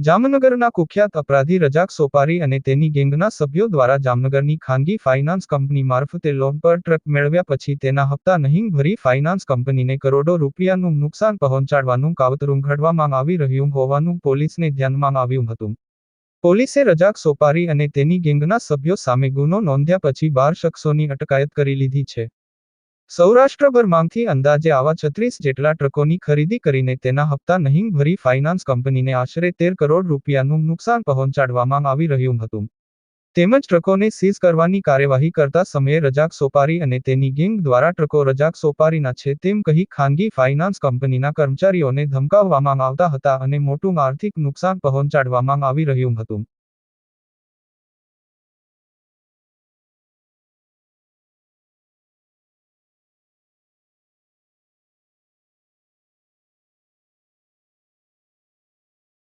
જામનગરના કુખ્યાત અપરાધી રજાક સોપારી અને તેની ગેંગના સભ્યો દ્વારા જામનગરની ખાનગી ફાઇનાન્સ કંપની મારફતે લોન પર ટ્રક મેળવ્યા પછી તેના હપ્તા નહીં ભરી ફાઇનાન્સ કંપનીને કરોડો રૂપિયાનું નુકસાન પહોંચાડવાનું કાવતરું ઘડવામાં આવી રહ્યું હોવાનું પોલીસને ધ્યાનમાં આવ્યું હતું. પોલીસે રજાક સોપારી અને તેની ગેંગના સભ્યો સામે ગુનો નોંધ્યા પછી બાર શખ્સોની અટકાયત કરી લીધી છે. સૌરાષ્ટ્રભરમાંથી અંદાજે આવા છત્રીસ જેટલા ટ્રકોની ખરીદી કરીને તેના હપ્તા નહીં ભરી ફાઇનાન્સ કંપનીને આશરે તેર કરોડ રૂપિયાનું નુકસાન પહોંચાડવામાં આવી રહ્યું હતું. તેમજ ટ્રકોને સીઝ કરવાની કાર્યવાહી કરતા સમયે રજાક સોપારી અને તેની ગેંગ દ્વારા ટ્રકો રજાક સોપારીના છે તેમ કહી ખાનગી ફાઇનાન્સ કંપનીના કર્મચારીઓને ધમકાવવામાં આવતા હતા અને મોટું આર્થિક નુકસાન પહોંચાડવામાં આવી રહ્યું હતું.